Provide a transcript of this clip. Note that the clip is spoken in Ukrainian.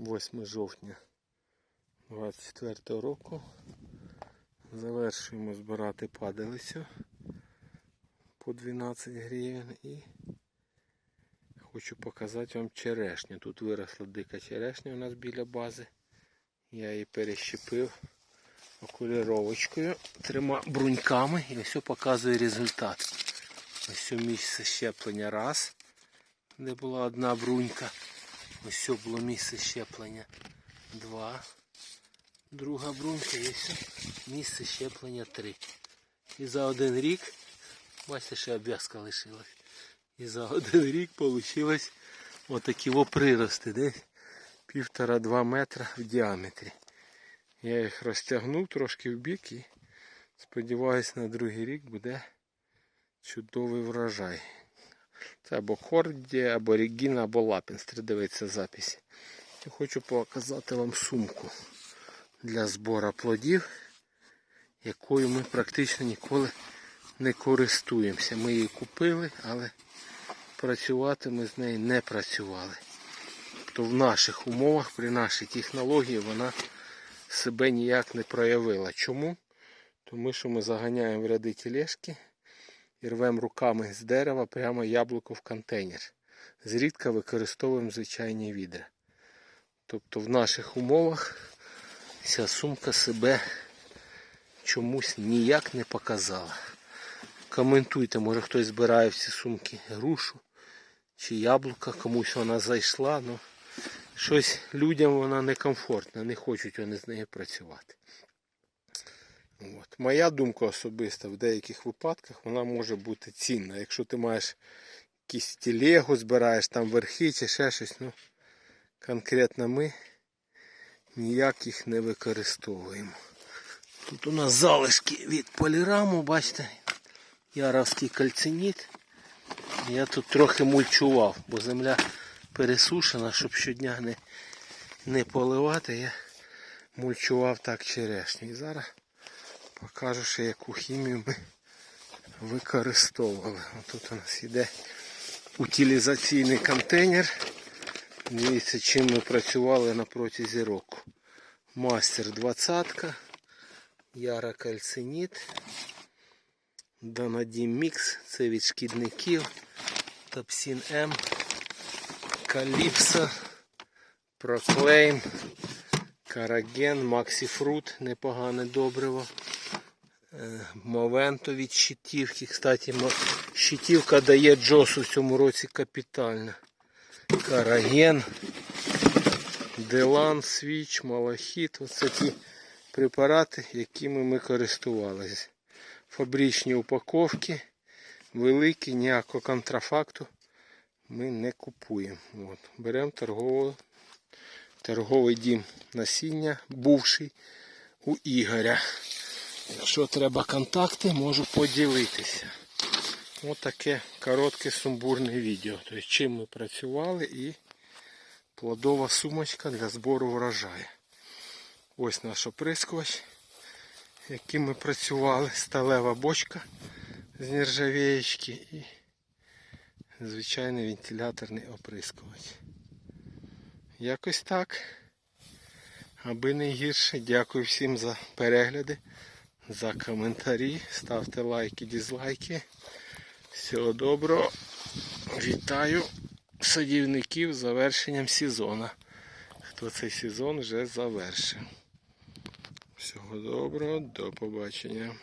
8 жовтня 24 року. Завершуємо збирати падалицю по 12 гривень і хочу показати вам черешню. Тут виросла дика черешня у нас біля бази. Я її перещепив окуліровочкою трьома бруньками і ось показує результат. Ось місце щеплення раз, де була одна брунька. Ось було місце щеплення два. Друга брунька і місце щеплення три. І за один рік, бачите, ще обв'язка лишилась. І за один рік вийшло отакі прирости, десь півтора-два метра в діаметрі. Я їх розтягнув трошки в бік і сподіваюся на другий рік буде чудовий врожай. Це або Хорді, або Регіна, або Лапінстр. Дивиться записі. Я хочу показати вам сумку для збору плодів, якою ми практично ніколи не користуємося. Ми її купили, але працювати ми з нею не працювали. Тобто в наших умовах, при нашій технології, вона себе ніяк не проявила. Чому? Тому що ми заганяємо в ряди тележки і рвемо руками з дерева прямо яблуко в контейнер. Зрідка використовуємо звичайні відра. Тобто в наших умовах ця сумка себе чомусь ніяк не показала. Коментуйте, може хтось збирає в ці сумки грушу чи яблука, комусь вона зайшла. Ну, щось людям вона некомфортна, не хочуть вони з нею працювати. От. Моя думка особиста, в деяких випадках вона може бути цінна. Якщо ти маєш якісь телегу, збираєш там верхи чи ще щось, ну конкретно ми ніяк їх не використовуємо. Тут у нас залишки від поліраму, бачите, яровський кальциніт. Я тут трохи мульчував, бо земля пересушена, щоб щодня не, не поливати, я мульчував так черешню. І зараз покажу ще яку хімію ми використовували. Тут у нас йде утилізаційний контейнер. Дивіться, чим ми працювали на протязі року. Мастер 20, Яра Кальциніт, Донадім Мікс, це від шкідників, Топсін М, Каліпсо, Проклейм, Караген, Максіфрут, непогане добриво. Е, Мовенто від щитівки. Кстати, щитівка дає Джосу в цьому році капітально. Караген, Делан, Свіч, Малахіт. Оце ті препарати, якими ми користувалися. Фабричні упаковки, великі, ніякого контрафакту ми не купуємо. От. Беремо торгово, торговий дім насіння, бувший у Ігоря. Якщо треба контакти, можу поділитися. Ось таке коротке сумбурне відео. Тобто, чим ми працювали і плодова сумочка для збору врожаю. Ось наш оприскувач, яким ми працювали. Сталева бочка з нержавієчки і звичайний вентиляторний оприскувач. Якось так. Аби не гірше. Дякую всім за перегляди, за коментарі. Ставте лайки, дізлайки. Всього доброго. Вітаю садівників з завершенням сезону. Хто цей сезон вже завершив. Всього доброго, до побачення.